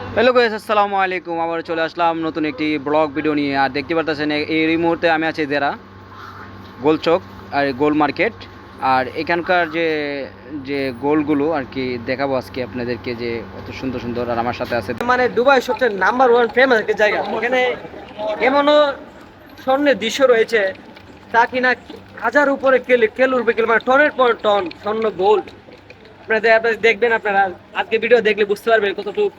Hello guys আসসালামু আলাইকুম আবার চলে আসলাম নতুন একটি ব্লগ ভিডিও নিয়ে। আর দেখতে পারতেছেন, এই মুহূর্তে আমি আছি জেরা, গোলচক, আর গোল মার্কেট। আর এখানকার যে যে গোলগুলো আর কি দেখাবো আজকে আপনাদেরকে যে কত সুন্দর সুন্দর আর আমার সাথে আছে। মানে দুবাই সবচেয়ে নাম্বার ওয়ান ফেমাস একটা জায়গা। এখানে এমনও স্বর্ণের দৃশ্য রয়েছে, তা কিনা হাজার উপরে কেলে কেলুর বিকেল মানে টনের পর টন স্বর্ণ গোল্ড। আপনাদের দেখবেন, আপনারা আজকে ভিডিও দেখলে বুঝতে পারবেন কতটুকু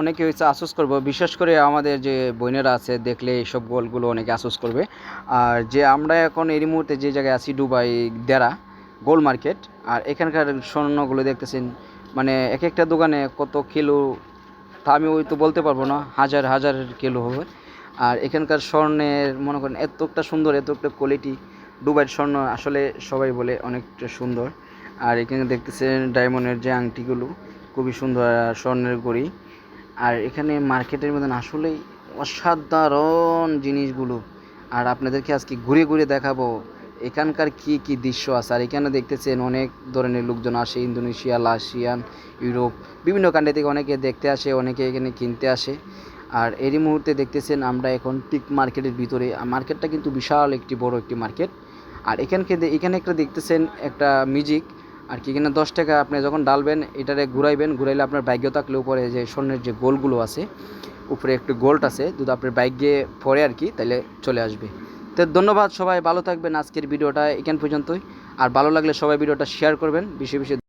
অনেকে করব, বিশেষ করে আমাদের যে আছে, দেখলে এইসব গোলগুলো অনেকে করবে। আর যে আমরা এখন এই মুহূর্তে যে জায়গায় আছি দেরা, গোল মার্কেট, আর এখানকার স্বর্ণগুলো দেখতেছেন মানে এক একটা দোকানে কত কিলো, তা আমি ওই তো বলতে পারব না, হাজার হাজার কিলো হবে। আর এখানকার স্বর্ণের, মনে করেন, এতটা সুন্দর এত একটা কোয়ালিটি দুবাইয়ের স্বর্ণ আসলে সবাই বলে অনেকটা সুন্দর। আর এখানে দেখতেছেন ডায়মন্ডের যে আংটিগুলো, খুবই সুন্দর স্বর্ণের গড়ি। আর এখানে মার্কেটের মধ্যে আসলেই অসাধারণ জিনিসগুলো। আর আপনাদেরকে আজকে ঘুরে ঘুরে দেখাবো, এখানকার কি কি দৃশ্য আছে? আর এখানে দেখতেছেন অনেক ধরনের লোকজন আসে, ইন্দোনেশিয়া, রাশিয়ান, ইউরোপ, বিভিন্ন কান্ট্রি থেকে অনেকে দেখতে আসে, অনেকে এখানে কিনতে আসে। আর এরই মুহূর্তে দেখতেছেন আমরা এখন টিক মার্কেটের ভিতরে। মার্কেটটা কিন্তু বিশাল একটি বড় একটি মার্কেট। আর এখানকে এখানে একটা দেখতেছেন একটা মিউজিক। আর কি কিনা দশ টাকা আপনি যখন ডালবেন, এটারে ঘুরাইবেন, ঘুরাইলে আপনার ভাগ্য থাকলে উপরে যে স্বর্ণের যে গোলগুলো আছে, উপরে একটু গোল্ড আছে, যদি আপনার ভাগ্যে পরে আর কি তাহলে চলে আসবে। তো ধন্যবাদ সবাই, ভালো থাকবেন আজকের ভিডিওটা এখান পর্যন্তই। আর ভালো লাগলে সবাই ভিডিওটা শেয়ার করবেন, বেশি বেশি